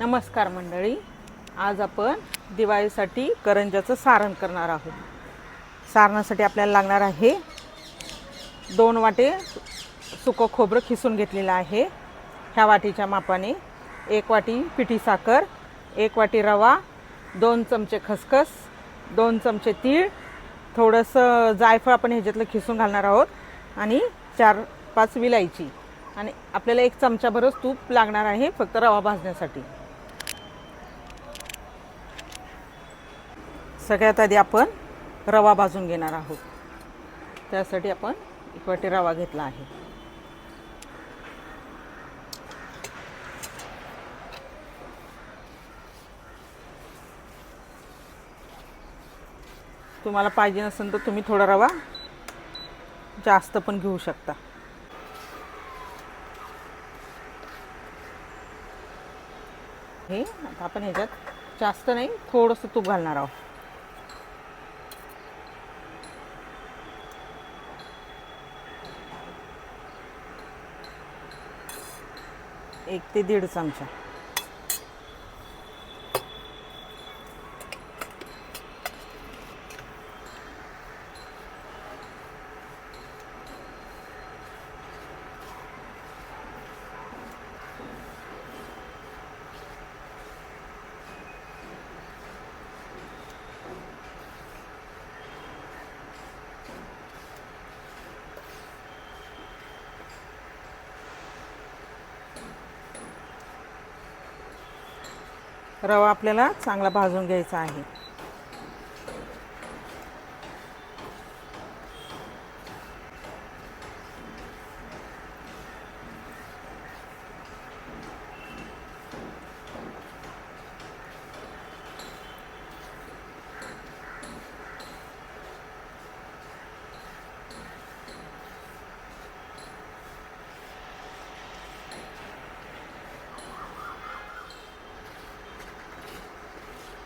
नमस्कार मंडळी. आज आपण दिवाळीसाठी करंजाचं सारण करणार आहोत. सारणासाठी आपल्याला लागणार आहे दोन वाटे सुकं खोबरं खिसून घेतलेलं आहे. ह्या वाटीच्या मापाने एक वाटी पिठी साखर एक वाटी रवा दोन चमचे खसखस दोन चमचे तीळ थोडंसं जायफळ आपण ह्याच्यातलं खिसून घालणार आहोत आणि चार पाच विलायची. आणि आपल्याला एक चमचाभरच तूप लागणार आहे फक्त रवा भाजण्यासाठी. सगळ्यात आधी आपण रवा भाजून घेणार आहोत. त्यासाठी आपण एक वाटी रवा घेतला आहे. तुम्हाला पाहिजे नसेल तर तुम्ही थोडा रवा जास्त पण घेऊ शकता. हे आता आपण ह्याच्यात जास्त नाही थोडंसं तूप घालणार आहोत. एक ते दीड चमचा. रवा आपल्याला चांगला भाजून घ्यायचा आहे.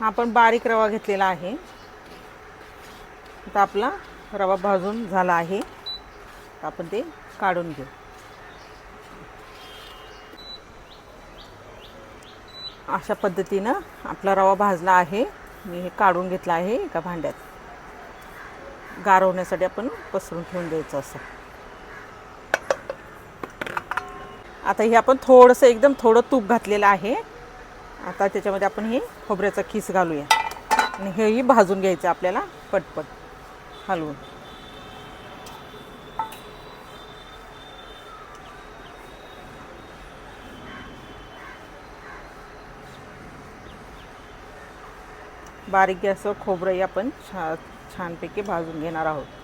हा आपण बारीक रवा घेतलेला आहे. आता आपला रवा भाजून झाला आहे. आपण ते काढून घेऊ. अशा पद्धतीनं आपला रवा भाजला आहे. मी हे काढून घेतला आहे एका भांड्यात. गार होण्यासाठी आपण पसरून ठेवून द्यायचं असं. आता हे आपण थोडंसं एकदम थोडं तूप घातलेलं आहे. आता त्याच्यामध्ये आपण हे खोबऱ्याचा खीस घालूया. आणि हेही भाजून घ्यायचं आपल्याला पटपट हलवून. बारीक गॅसवर खोबरंही आपण छा छानपैकी भाजून घेणार आहोत.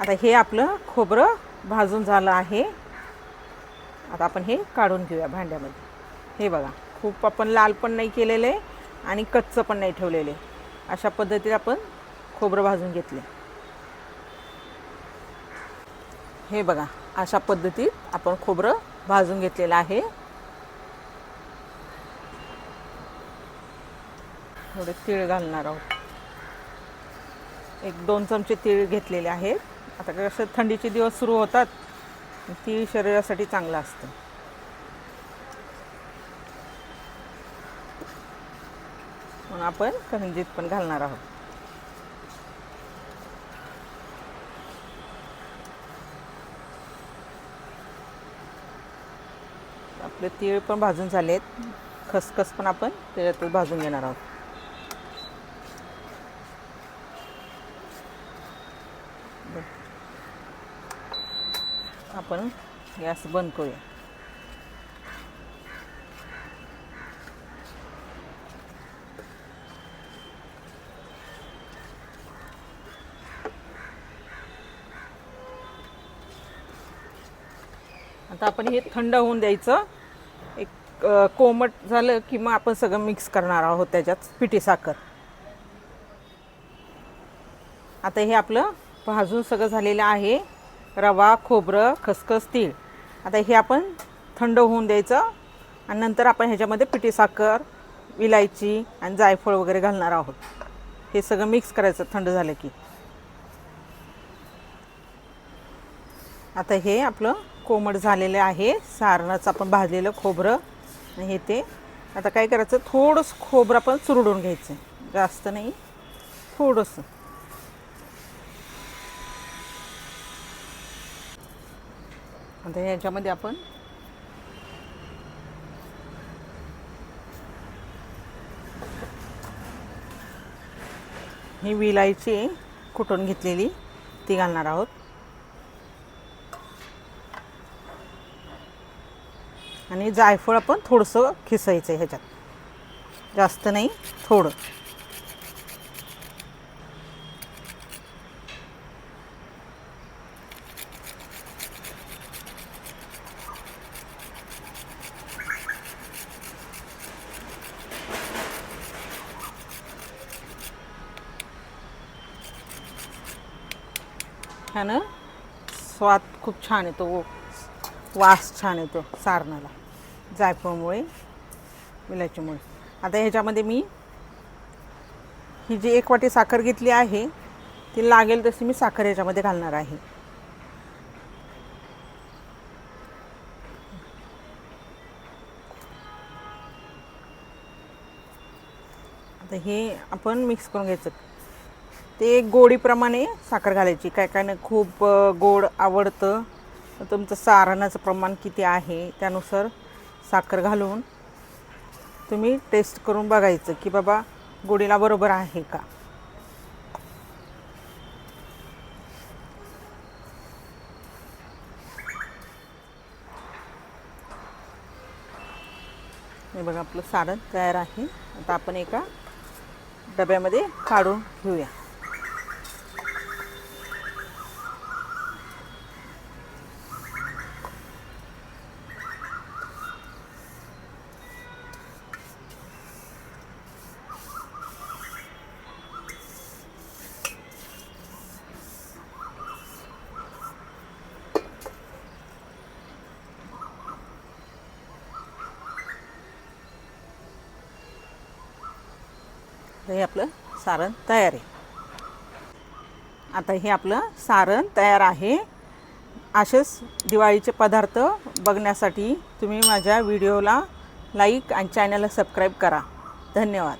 आता हे आपलं खोबरं भाजून झालं आहे. आता आपण हे काढून घेऊया भांड्यामध्ये. हे बघा खूप आपण लाल पण नाही केलेले आणि कच्चं पण नाही ठेवलेले. अशा पद्धतीत आपण खोबरं भाजून घेतले. हे बघा अशा पद्धतीत आपण खोबरं भाजून घेतलेलं आहे. थोडे तीळ घालणार आहोत. एक दोन चमचे तीळ घेतलेले आहेत. आता कसं थंडीचे दिवस सुरू होतात ती शरीरासाठी चांगलं असतं. म्हणून आपण करंजीत पण घालणार आहोत. आपले तीळ पण भाजून झालेत. खसखस पण आपण त्याच्यातच भाजून घेणार आहोत. आपण गॅस बंद करूया. आता आपण हे थंड होऊन द्यायचं. एक कोमट झालं की मग आपण सगळं मिक्स करणार आहोत त्याच्यात पिठी साखर. आता हे आपलं भाजून सगळं झालेलं आहे. रवा खोबरं खसखस तीळ. आता हे आपण थंड होऊन द्यायचं आणि नंतर आपण ह्याच्यामध्ये पिठी साखर विलायची आणि जायफळ वगैरे घालणार आहोत. हे सगळं मिक्स करायचं थंड झालं की. आता हे आपलं कोमट झालेलं आहे. सारणाचं आपण भाजलेलं खोबरं आणि हे ते. आता काय करायचं? थोडंसं खोबरं आपण चुरडून घ्यायचं. जास्त नाही. थोडंसं. आता ह्याच्यामध्ये आपण ही विलायची कुटून घेतलेली ती घालणार आहोत. आणि जायफळ आपण थोडंसं खिसायचं आहे ह्याच्यात. जास्त नाही थोडं. ह्यानं स्वाद खूप छान येतो वास छान येतो सारणाला जायफळमुळे विलायचीमुळे. आता ह्याच्यामध्ये मी ही जी एक वाटी साखर घेतली आहे ती लागेल तशी मी साखर ह्याच्यामध्ये घालणार आहे. आता हे आपण मिक्स करून घ्यायचं. ते गोडीप्रमाणे साखर घालायची. काय काय खूप गोड आवडतं. तुमचं सारणाचं प्रमाण किती आहे त्यानुसार साखर घालून तुम्ही टेस्ट करून बघायचं की बाबा गोडीला बरोबर आहे का. हे बघा आपलं सारण तयार आहे. आता आपण एका डब्यामध्ये काढून घेऊया तर हे आपलं सारण तयार आहे. आता हे आपलं सारण तयार आहे. असेच दिवाळीचे पदार्थ बघण्यासाठी तुम्ही माझ्या व्हिडिओला लाईक आणि चॅनलला सबस्क्राईब करा. धन्यवाद.